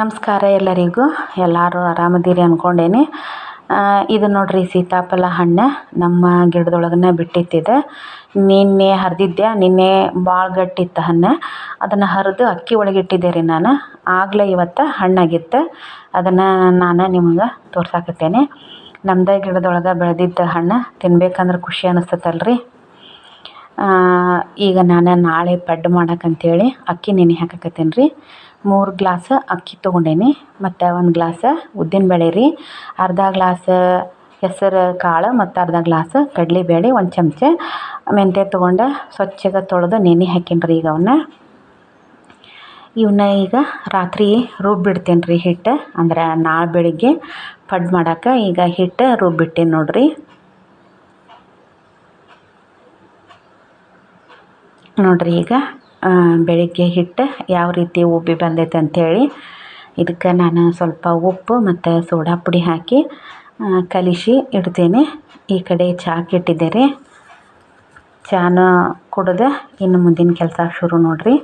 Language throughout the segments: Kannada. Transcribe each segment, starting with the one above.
ನಮಸ್ಕಾರ ಎಲ್ಲರಿಗೂ. ಎಲ್ಲರೂ ಆರಾಮದಿರಿ ಅಂದ್ಕೊಂಡೇನಿ ಇದು ನೋಡಿರಿ ಸೀತಾಫಲ ಹಣ್ಣು. ನಮ್ಮ ಗಿಡದೊಳಗನೆ ಬಿಟ್ಟಿತ್ತಿದೆ. ನಿನ್ನೆ ಹರಿದಿದ್ದೆ ನಿನ್ನೆ ಭಾಳ ಗಟ್ಟಿತ್ತು ಹಣ್ಣು. ಅದನ್ನು ಹರಿದು ಅಕ್ಕಿ ಒಳಗೆ ಇಟ್ಟಿದ್ದೆ ರೀ ನಾನು. ಆಗಲೇ ಇವತ್ತು ಹಣ್ಣಾಗಿತ್ತು. ಅದನ್ನು ನಾನು ನಿಮ್ಗೆ ತೋರ್ಸಾಕತ್ತೇನೆ. ನಮ್ಮದೇ ಗಿಡದೊಳಗೆ ಬೆಳೆದಿದ್ದ ಹಣ್ಣು. ತಿನ್ಬೇಕಂದ್ರೆ ಖುಷಿ ಅನ್ನಿಸ್ತೈತಲ್ರಿ ಈಗ ನಾನು ನಾಳೆ ಪಡ್ಡು ಹೇಳಿ ಅಕ್ಕಿ ನೆನೆ ಹಾಕಕತ್ತೀನಿ ರೀ ಮೂರು ಗ್ಲಾಸ್ ಅಕ್ಕಿ ತೊಗೊಂಡೇನಿ, ಮತ್ತು ಒಂದು ಗ್ಲಾಸ್ ಉದ್ದಿನಬೇಳೆ ರೀ. ಅರ್ಧ ಗ್ಲಾಸ್ ಹೆಸರು ಕಾಳು ಮತ್ತು ಅರ್ಧ ಗ್ಲಾಸ್ ಕಡಲೆಬೇಳೆ ಒಂದು ಚಮಚ. ಮೆಂತ್ಯ ತೊಗೊಂಡು ಸ್ವಚ್ಛಗೆ ತೊಳೆದು ನೆನೆ ಹಾಕೀನಿ ರೀ ಈಗ ಅವನ್ನ ಇವನ್ನ ಈಗ ರಾತ್ರಿ ರುಬ್ಬಿಡ್ತೀನಿ ರೀ ಹಿಟ್ಟು, ಅಂದ್ರೆ ನಾಳೆ ಬೆಳಿಗ್ಗೆ ಪಡ್ಡು ಮಾಡಕ್ಕೆ ಈಗ ಹಿಟ್ಟು ರುಬ್ಬಿಟ್ಟೀನಿ ನೋಡಿರಿ. ನೋಡಿರಿ ಈಗ ಬೆಳಗ್ಗೆ ಹಿಟ್ಟು ಯಾವ ರೀತಿ ಉಬ್ಬಿ ಬಂದೈತೆ ಅಂಥೇಳಿ ಇದಕ್ಕೆ ನಾನು ಸ್ವಲ್ಪ ಉಪ್ಪು ಮತ್ತು ಸೋಡಾ ಪುಡಿ ಹಾಕಿ ಕಲಿಸಿ ಇಡ್ತೇನೆ. ಈ ಕಡೆ ಚಹಾ ಇಟ್ಟಿದ್ದೆ ರೀ ಕುಡಿದೆ ಇನ್ನು ಮುಂದಿನ ಕೆಲಸ ಶುರು ನೋಡಿರಿ.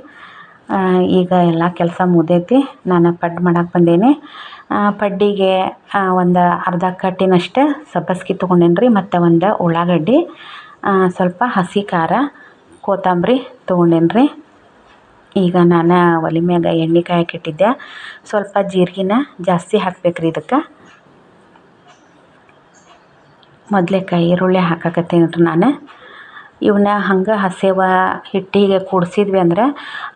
ಈಗ ಎಲ್ಲ ಕೆಲಸ ಮುಗ್ದೈತಿ. ನಾನು ಪಡ್ ಮಾಡಕ್ಕೆ ಬಂದೇನೆ. ಪಡ್ಡಿಗೆ ಒಂದು ಅರ್ಧ ಕಟ್ಟಿನಷ್ಟು ಸಬ್ಬಸ್ಗೆ ತೊಗೊಂಡೇನಿ ರೀ ಮತ್ತು ಒಂದು ಉಳ್ಳಾಗಡ್ಡಿ ಸ್ವಲ್ಪ ಹಸಿ ಖಾರ ಕೊತ್ತಂಬರಿ ತೊಗೊಂಡೇನಿ ರೀ ಈಗ ನಾನು ಒಲೆ ಮ್ಯಾಗ ಎಣ್ಣೆ ಕಾಯಕ್ಕೆ ಇಟ್ಟಿದ್ದೆ ಸ್ವಲ್ಪ ಜೀರಿಗೆನ ಜಾಸ್ತಿ ಹಾಕ್ಬೇಕು ರೀ ಇದಕ್ಕೆ. ಮೊದಲೇಕಾಯಿ ಈರುಳ್ಳಿ ಹಾಕಕತ್ತೀನಿ ರೀ ನಾನು. ಇವನ್ನ ಹಂಗೆ ಹಸೇವ ಹಿಟ್ಟಿಗೆ ಕೂಡಿಸಿದ್ವಿ ಅಂದ್ರೆ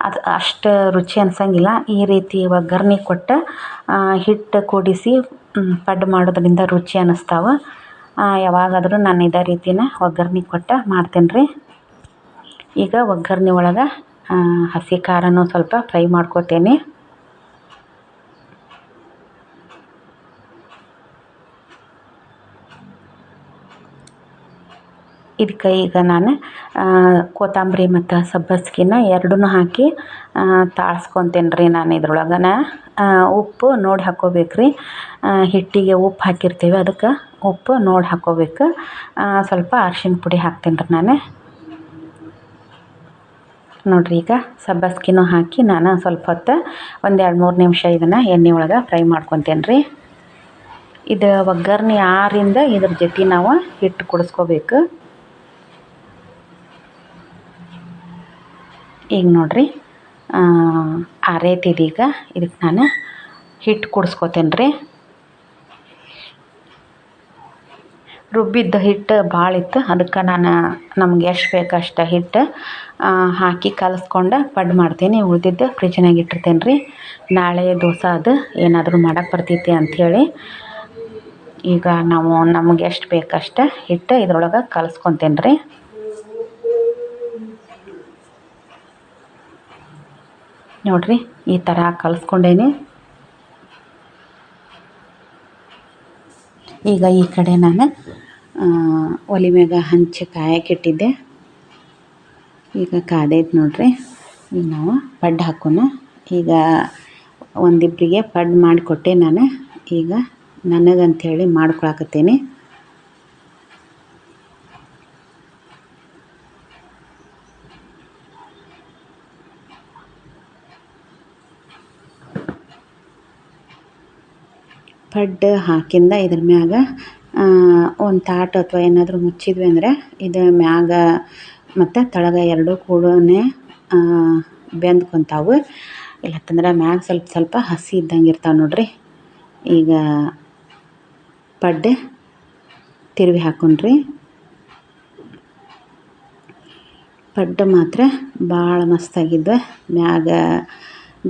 ಅದು ಅಷ್ಟು ರುಚಿ ಅನ್ಸಂಗಿಲ್ಲ. ಈ ರೀತಿ ಒಗ್ಗರ್ಣೆ ಕೊಟ್ಟು ಹಿಟ್ಟು ಕೂಡಿಸಿ ಪಡ್ ಮಾಡೋದ್ರಿಂದ ರುಚಿ ಅನ್ನಿಸ್ತಾವೆ ಯಾವಾಗಾದರೂ ನಾನು ಇದೇ ರೀತಿನ ಒಗ್ಗರಣೆ ಕೊಟ್ಟು ಮಾಡ್ತೀನಿ ರೀ ಈಗ ಒಗ್ಗರಣೆ ಒಳಗೆ ಹಸಿ ಖಾರನೂ ಸ್ವಲ್ಪ ಫ್ರೈ ಮಾಡ್ಕೊತೇನೆ. ಇದಕ್ಕೆ ಈಗ ನಾನು ಕೊತ್ತಂಬರಿ ಮತ್ತು ಸಬ್ಬಸ್ಗಿನ ಎರಡೂ ಹಾಕಿ ತಾಳ್ಸ್ಕೊತೀನಿ ರೀ ನಾನು ಇದ್ರೊಳಗನ ಉಪ್ಪು ನೋಡಿ ಹಾಕ್ಕೋಬೇಕು ರೀ ಹಿಟ್ಟಿಗೆ ಉಪ್ಪು ಹಾಕಿರ್ತೀವಿ ಅದಕ್ಕೆ ಉಪ್ಪು ನೋಡಿ ಹಾಕ್ಕೋಬೇಕು ಸ್ವಲ್ಪ ಅರ್ಶಿಣ ಪುಡಿ ಹಾಕ್ತೇನೆ ರೀ ನಾನು. ನೋಡಿರಿ ಈಗ ಸಬ್ಬಸ್ಗಿನೂ ಹಾಕಿ ನಾನು ಸ್ವಲ್ಪ ಹೊತ್ತು ಒಂದು ಎರಡು ಮೂರು ನಿಮಿಷ ಇದನ್ನು ಎಣ್ಣೆ ಒಳಗೆ ಫ್ರೈ ಮಾಡ್ಕೊತೇನೆ ರೀ ಇದು ಒಗ್ಗರ್ಣೆ ಆರಿಂದ ಇದ್ರ ಜೊತೆ ನಾವು ಹಿಟ್ಟು ಕುಡಿಸ್ಕೋಬೇಕು. ಈಗ ನೋಡಿರಿ ಆರೈತಿದೀಗ ಇದಕ್ಕೆ ನಾನು ಹಿಟ್ಟು ಕುಡಿಸ್ಕೋತೇನೆ ರೀ ರುಬ್ಬಿದ್ದ ಹಿಟ್ಟು ಭಾಳ ಇತ್ತು ಅದಕ್ಕೆ ನಾನು ನಮ್ಗೆ ಎಷ್ಟು ಬೇಕು ಅಷ್ಟು ಹಿಟ್ಟು ಹಾಕಿ ಕಲಸ್ಕೊಂಡು ಪಡ್ಡು ಮಾಡ್ತೀನಿ. ಉಳ್ದಿದ್ದು ಫ್ರಿಜ್ನಾಗ ಇಟ್ಟಿರ್ತೇನೆ ರೀ. ನಾಳೆ ದೋಸೆ ಅದು. ಏನಾದರೂ ಮಾಡಕ್ಕೆ ಬರ್ತೈತಿ ಅಂಥೇಳಿ ಈಗ ನಾವು ನಮ್ಗೆ ಎಷ್ಟು ಬೇಕು ಅಷ್ಟು ಹಿಟ್ಟು ಇದ್ರೊಳಗೆ ಕಲಸ್ಕೊತೇನೆ ರೀ. ನೋಡಿರಿ, ಈ ಥರ ಕಲಸ್ಕೊಂಡೇನಿ. ಈಗ ಈ ಕಡೆ ನಾನು ಒಲೆ ಮ್ಯಾಗ ಹಂಚಿ ಕಾಯಕ್ಕಿಟ್ಟಿದ್ದೆ ಈಗ ಕಾದೈತೆ ನೋಡ್ರಿ. ಈಗ ನಾವು ಪಡ್ಡು ಹಾಕೋಣ. ಈಗ ಒಂದಿಬ್ಬರಿಗೆ ಪಡ್ಡು ಮಾಡಿಕೊಟ್ಟೆ ನಾನು. ಈಗ ನನಗಂಥೇಳಿ ಮಾಡ್ಕೊಳಕತ್ತೀನಿ. ಪಡ್ಡು ಹಾಕಿಂದ ಇದ್ರ ಮ್ಯಾಗ ಒಂದು ತಾಟ್ ಅಥವಾ ಏನಾದರೂ ಮುಚ್ಚಿದ್ವಿ ಅಂದರೆ ಇದು ಮ್ಯಾಗ ಮತ್ತು ತಳಗ ಎರಡೂ ಕೂಡ ಬೆಂದ್ಕೊಂತಾವೆ. ಇಲ್ಲತ್ತಂದ್ರೆ ಮ್ಯಾಗ ಸ್ವಲ್ಪ ಸ್ವಲ್ಪ ಹಸಿ ಇದ್ದಂಗೆ ಇರ್ತಾವೆ ನೋಡ್ರಿ. ಈಗ ಪಡ್ಡೆ ತಿರುವಿ ಹಾಕೊಂಡ್ರಿ. ಪಡ್ಡು ಮಾತ್ರ ಭಾಳ ಮಸ್ತಾಗಿದ್ವು. ಮ್ಯಾಗ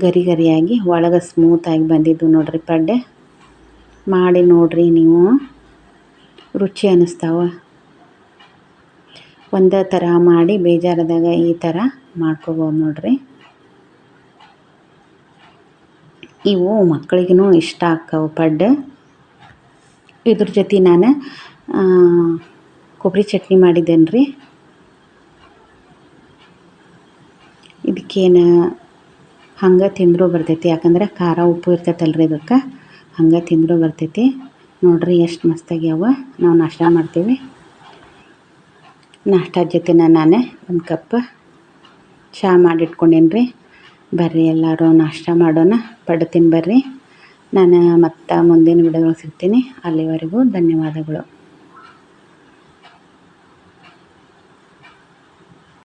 ಗರಿ ಗರಿಯಾಗಿ, ಒಳಗೆ ಸ್ಮೂತಾಗಿ ಬಂದಿದ್ದು ನೋಡ್ರಿ ಪಡ್ಡೆ ಮಾಡಿ ನೋಡ್ರಿ ನೀವು. ರುಚಿ ಅನ್ನಿಸ್ತಾವ ಒಂದೇ ಥರ ಮಾಡಿ ಬೇಜಾರದಾಗ ಈ ಥರ ಮಾಡ್ಕೋಬೋದು ನೋಡ್ರಿ. ಇವು ಮಕ್ಕಳಿಗೂ ಇಷ್ಟ ಆಕ್ಕವು ಪಡ್ಡು. ಇದ್ರ ಜೊತೆ ನಾನು ಕೊಬ್ಬರಿ ಚಟ್ನಿ ಮಾಡಿದ್ದೇನೆ ರೀ ಇದಕ್ಕೇನು ಹಂಗೆ ತಿಂದರೂ ಬರ್ತೈತಿ, ಯಾಕಂದ್ರೆ ಖಾರ ಉಪ್ಪು ಇರ್ತೈತಲ್ರಿ ಇದಕ್ಕೆ. ಹಂಗೆ ತಿಂದರೂ ಬರ್ತೈತಿ. ನೋಡಿರಿ ಎಷ್ಟು ಮಸ್ತಾಗ್ಯಾವ ನಾವು ನಾಷ್ಟ ಮಾಡ್ತೀವಿ. ನಾಷ್ಟ ಜೊತೆನ ನಾನೇ ಒಂದು ಕಪ್ ಚಹಾ ಮಾಡಿಟ್ಕೊಂಡೇನಿ ರೀ ಬರ್ರಿ ಎಲ್ಲರೂ ನಾಷ್ಟ ಮಾಡೋಣ. ಪಡ್ತೀನಿ ಬರ್ರಿ. ನಾನು ಮತ್ತೆ ಮುಂದಿನ ವಿಡಿಯೋಗಳು ಸಿಗ್ತೀನಿ. ಅಲ್ಲಿವರೆಗೂ ಧನ್ಯವಾದಗಳು.